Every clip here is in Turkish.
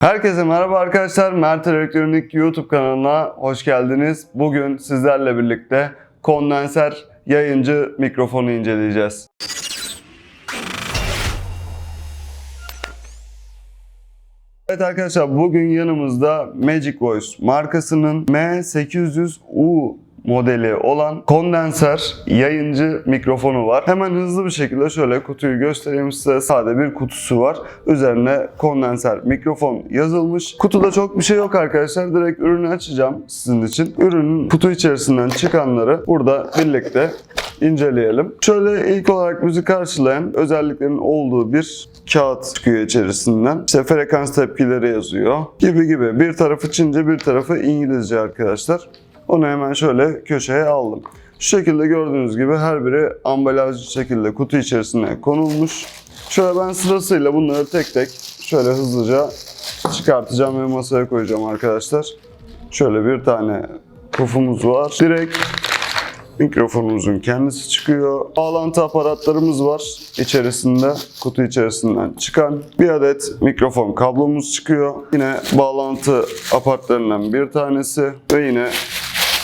Herkese merhaba arkadaşlar. Mert Elektronik YouTube kanalına hoş geldiniz. Bugün sizlerle birlikte kondenser yayıncı mikrofonu inceleyeceğiz. Evet arkadaşlar bugün yanımızda Magic Voice markasının M800U modeli olan kondenser yayıncı mikrofonu var. Hemen hızlı bir şekilde şöyle kutuyu göstereyim size. Sade bir kutusu var. Üzerine kondenser mikrofon yazılmış. Kutuda çok bir şey yok arkadaşlar. Direkt ürünü açacağım sizin için. Ürünün kutu içerisinden çıkanları burada birlikte inceleyelim. Şöyle ilk olarak bizi karşılayan özelliklerin olduğu bir kağıt çıkıyor içerisinden. İşte frekans tepkileri yazıyor gibi gibi. Bir tarafı Çince bir tarafı İngilizce arkadaşlar. Onu hemen şöyle köşeye aldım. Şu şekilde gördüğünüz gibi her biri ambalajlı şekilde kutu içerisine konulmuş. Şöyle ben sırasıyla bunları tek tek şöyle hızlıca çıkartacağım ve masaya koyacağım arkadaşlar. Şöyle bir tane pufumuz var. Direkt mikrofonumuzun kendisi çıkıyor. Bağlantı aparatlarımız var içerisinde, kutu içerisinden çıkan. Bir adet mikrofon kablomuz çıkıyor. Yine bağlantı aparatlarından bir tanesi ve yine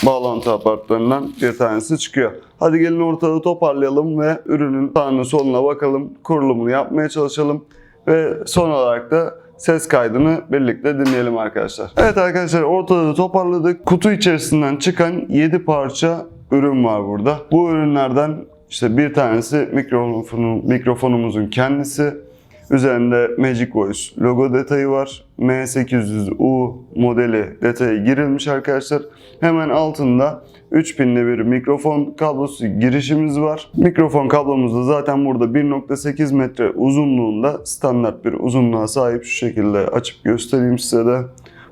bağlantı aparatlarından bir tanesi çıkıyor. Hadi gelin ortalığı toparlayalım ve ürünün sağına soluna bakalım. Kurulumunu yapmaya çalışalım. Ve son olarak da ses kaydını birlikte dinleyelim arkadaşlar. Evet arkadaşlar ortalığı toparladık. Kutu içerisinden çıkan 7 parça ürün var burada. Bu ürünlerden işte bir tanesi mikrofonu, mikrofonumuzun kendisi. Üzerinde Magic Voice logo detayı var. M800U modeli detayı girilmiş arkadaşlar. Hemen altında 3 pinli bir mikrofon kablosu girişimiz var. Mikrofon kablomuz da zaten burada 1.8 metre uzunluğunda standart bir uzunluğa sahip şu şekilde açıp göstereyim size de.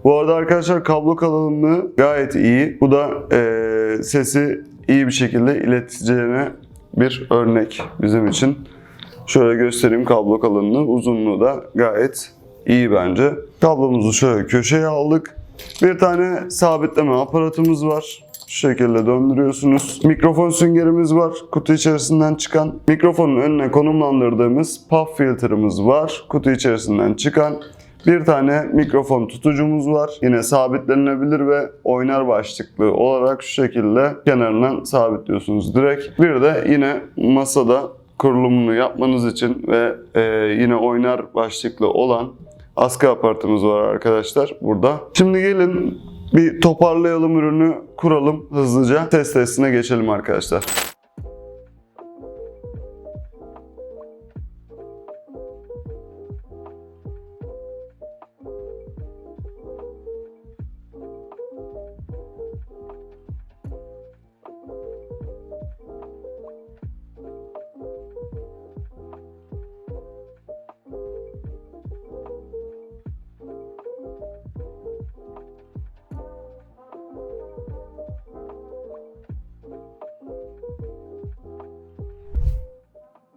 Bu arada arkadaşlar kablo kalınlığı gayet iyi. Bu da eee, sesi iyi bir şekilde ileteceğine bir örnek bizim için. Şöyle göstereyim kablo kalınlığı, uzunluğu da gayet iyi bence. Kablomuzu şöyle köşeye aldık. Bir tane sabitleme aparatımız var. Şu şekilde döndürüyorsunuz. Mikrofon süngerimiz var kutu içerisinden çıkan. Mikrofonun önüne konumlandırdığımız puff filtremiz var kutu içerisinden çıkan. Bir tane mikrofon tutucumuz var. Yine sabitlenilebilir ve oynar başlıklı olarak şu şekilde kenarından sabitliyorsunuz direkt. Bir de yine masada kurulumunu yapmanız için ve e, yine oynar başlıklı olan askı aparatımız var arkadaşlar burada. Şimdi gelin bir toparlayalım ürünü, kuralım hızlıca. Test testine geçelim arkadaşlar.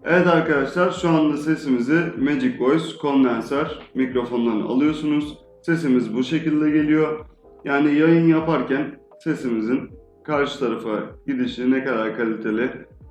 Evet arkadaşlar şu anda sesimizi Magic Voice kondenser mikrofondan alıyorsunuz. Sesimiz bu şekilde geliyor. Yani yayın yaparken sesimizin karşı tarafa gidişi ne kadar kaliteli,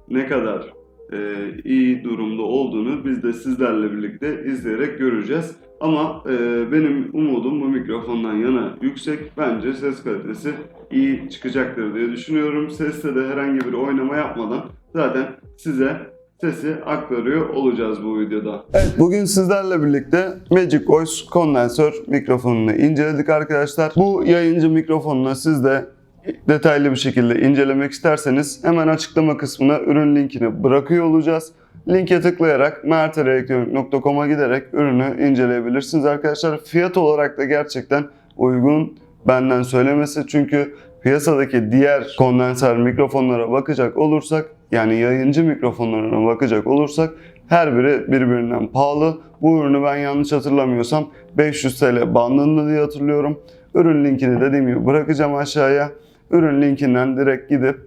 ne kadar e, iyi durumda olduğunu biz de sizlerle birlikte izleyerek göreceğiz. Ama e, benim umudum bu mikrofondan yana yüksek. Bence ses kalitesi iyi çıkacaktır diye düşünüyorum. Seste de herhangi bir oynama yapmadan zaten size sesi aktarıyor olacağız bu videoda. Evet bugün sizlerle birlikte Magic Voice kondansör mikrofonunu inceledik arkadaşlar. Bu yayıncı mikrofonunu siz de detaylı bir şekilde incelemek isterseniz hemen açıklama kısmına ürün linkini bırakıyor olacağız. Linke tıklayarak mertelektronik.com'a giderek ürünü inceleyebilirsiniz arkadaşlar. Fiyat olarak da gerçekten uygun benden söylemesi çünkü piyasadaki diğer kondenser mikrofonlara bakacak olursak yani yayıncı mikrofonlarına bakacak olursak her biri birbirinden pahalı. Bu ürünü ben yanlış hatırlamıyorsam 500 TL bandında diye hatırlıyorum. Ürün linkini dediğim gibi bırakacağım aşağıya. Ürün linkinden direkt gidip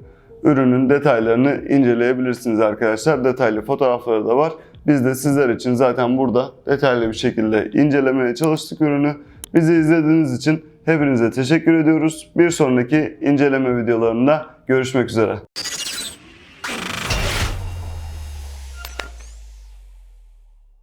ürünün detaylarını inceleyebilirsiniz arkadaşlar. Detaylı fotoğrafları da var. Biz de sizler için zaten burada detaylı bir şekilde incelemeye çalıştık ürünü. Bizi izlediğiniz için hepinize teşekkür ediyoruz. Bir sonraki inceleme videolarında görüşmek üzere.